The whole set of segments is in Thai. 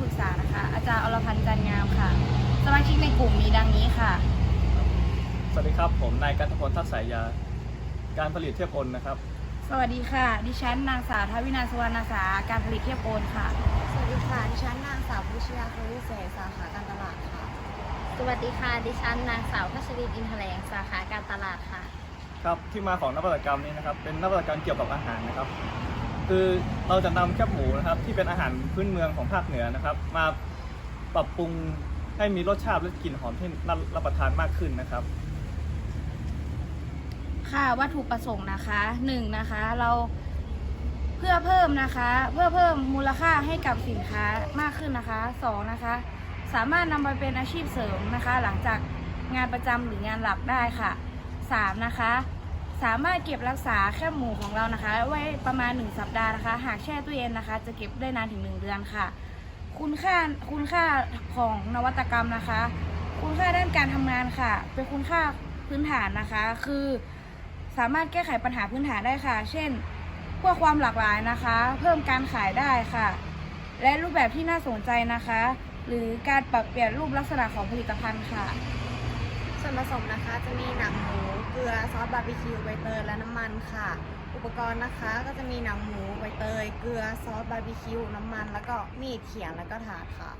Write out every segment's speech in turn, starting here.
ปรึกษานะคะ อาจารย์อรพันธ์จันทร์งามค่ะ สมาชิกในกลุ่มมีดังนี้ค่ะ สวัสดีครับ ผมนายกันทพลทักษายา การผลิตเทียบอนนะครับ สวัสดีค่ะ ดิฉันนางสาวทวินาสวรรณสาการผลิตเทียบโอนค่ะ สวัสดีค่ะ ดิฉันนางสาววิชยาคุวิเศษสาขาการตลาดค่ะ สวัสดีค่ะ ดิฉันนางสาวพัชรินอินทแถลงสาขาการตลาดค่ะ ครับ ที่มาของนวัตกรรมนี้นะครับ เป็นนวัตกรรมเกี่ยวกับอาหารนะครับ คือเราจะนำแคบหมูนะครับที่เป็นอาหารพื้นเมืองของภาคเหนือนะครับ มาปรับปรุงให้มีรสชาติและกลิ่นหอมที่น่ารับประทานมากขึ้นนะครับ ค่ะวัตถุประสงค์นะคะหนึ่งนะคะเราเพื่อเพิ่มนะคะ เพื่อเพิ่มมูลค่าให้กับสินค้ามากขึ้นนะคะสองนะคะ สามารถนำไปเป็นอาชีพเสริมนะคะ หลังจากงานประจำหรืองานหลักได้ค่ะสามนะคะ สามารถเก็บรักษาแค่หมูของเรานะคะ ไว้ประมาณ 1 สัปดาห์นะคะ หากแช่ตู้เย็นนะคะ จะเก็บได้นานถึง 1 เดือนค่ะ คุณค่าคุณค่าของนวัตกรรมนะคะ คุณค่าด้านการทำงานค่ะ เป็นคุณค่าพื้นฐานนะคะ คือสามารถแก้ไขปัญหาพื้นฐานได้ค่ะ เช่นพวกความหลากหลายนะคะ เพิ่มการขายได้ค่ะ และรูปแบบที่น่าสนใจนะคะ หรือการปรับเปลี่ยนรูปลักษณะของผลิตภัณฑ์ค่ะ ส่วนผสมนะคะจะมีหนังหมูเกลือซอสบาร์บีคิวใบเตยและน้ำมันค่ะ อุปกรณ์นะคะก็จะมีหนังหมูใบเตยเกลือซอสบาร์บีคิวน้ำมัน แล้วก็มีดเขียงแล้วก็ถาดค่ะ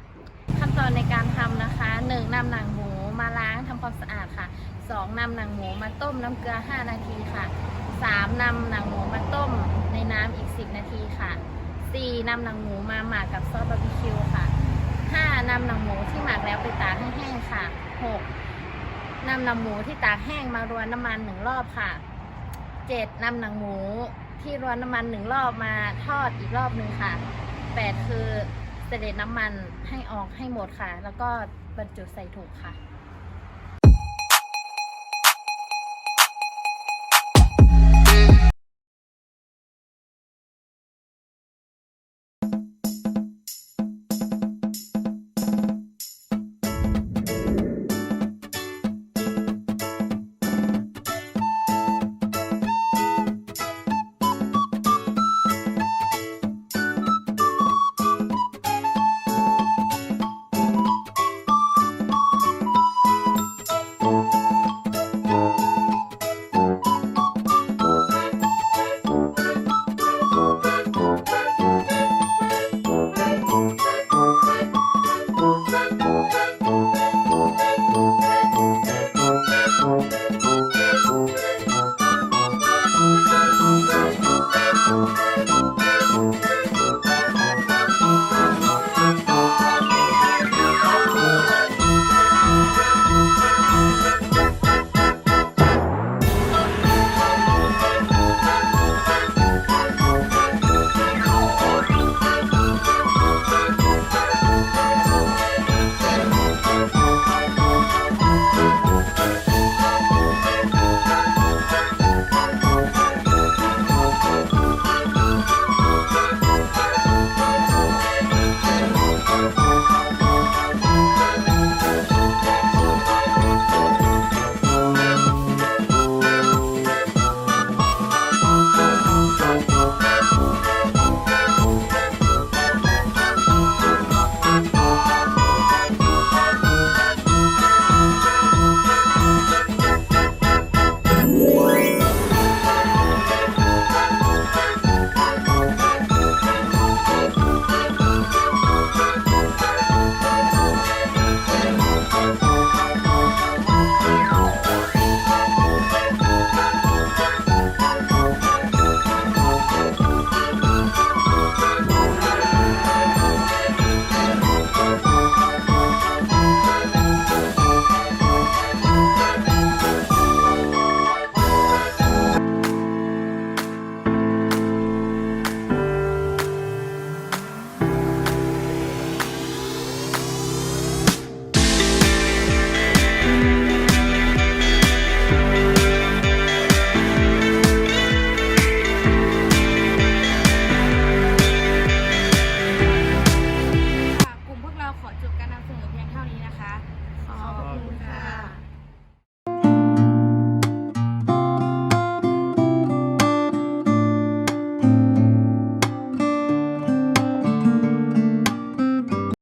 ขั้นตอนในการทำนะคะ 1. นำหนังหมูมาล้างทำความสะอาดค่ะ 2. นำหนังหมูมาต้มน้ำเกลือ 5 นาทีค่ะ 3. นำหนังหมูมาต้มในน้ำอีก 10 นาทีค่ะ 4. นำหนังหมูมาหมักกับซอสบาร์บีคิวค่ะ 5. นำหนังหมูที่หมักแล้วไปตากให้แห้งค่ะ 6. นำหนังหมูที่ตากแห้งมารวนน้ำมันหนึ่งรอบค่ะเจ็ดนำหนังหมูที่รวนน้ำมันหนึ่งรอบมาทอดอีกรอบหนึ่งค่ะแปดคือเสด็จน้ำมันให้ออกให้หมดค่ะ แล้วก็บรรจุใส่ถุงค่ะ